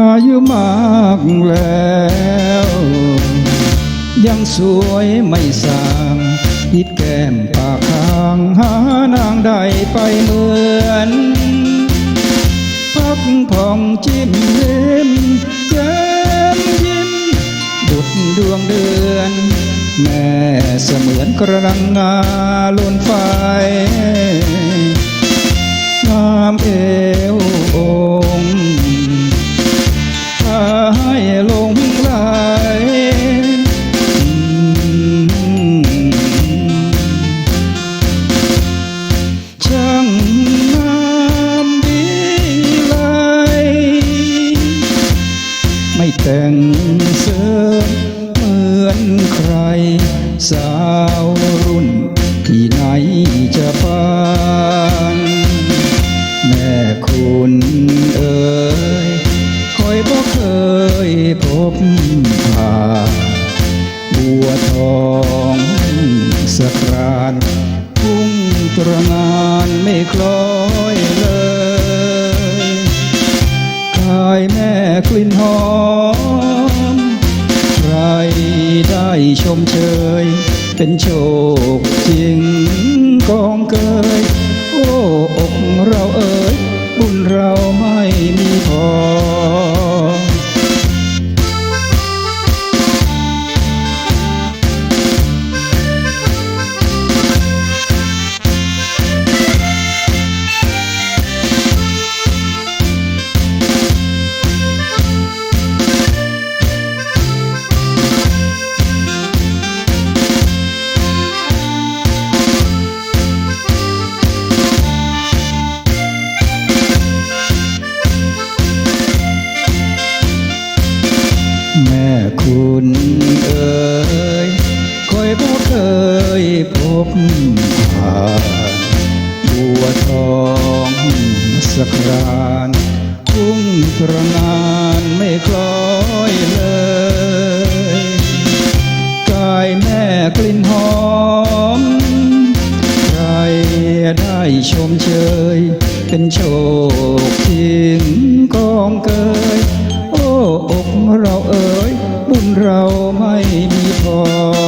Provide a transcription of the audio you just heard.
อายุมากแล้ว ยังสวยไม่สางพิดแก้มปากค้างหานางใดไปเหมือนพักผ่องจิ้มลิ้มแย้มยิ้มดุดดวงเดือน แม่เสมือนกระดังงาล้นไฟงามเอ เสริมเหมือนใคร สาวรุ่นที่ไหนจะปานแม่คุณเอ๋ยคอยบอกเคยพบผ่าบัวทองสะกรานพุ่งตรงานไม่คล้อยเลยกายแม่กลิ่นหอม ชมเชย เป็นโชคจริงกองเกย คุณเอ๋ยคอยบอกเคยพบผ่านบัวทองสะกรานทุ่งตรงานไม่คล้อยเลยกายแม่กลิ่นหอมใครได้ชมเชย เป็นโชคทิ้งกองเกิ เราไม่มีพอ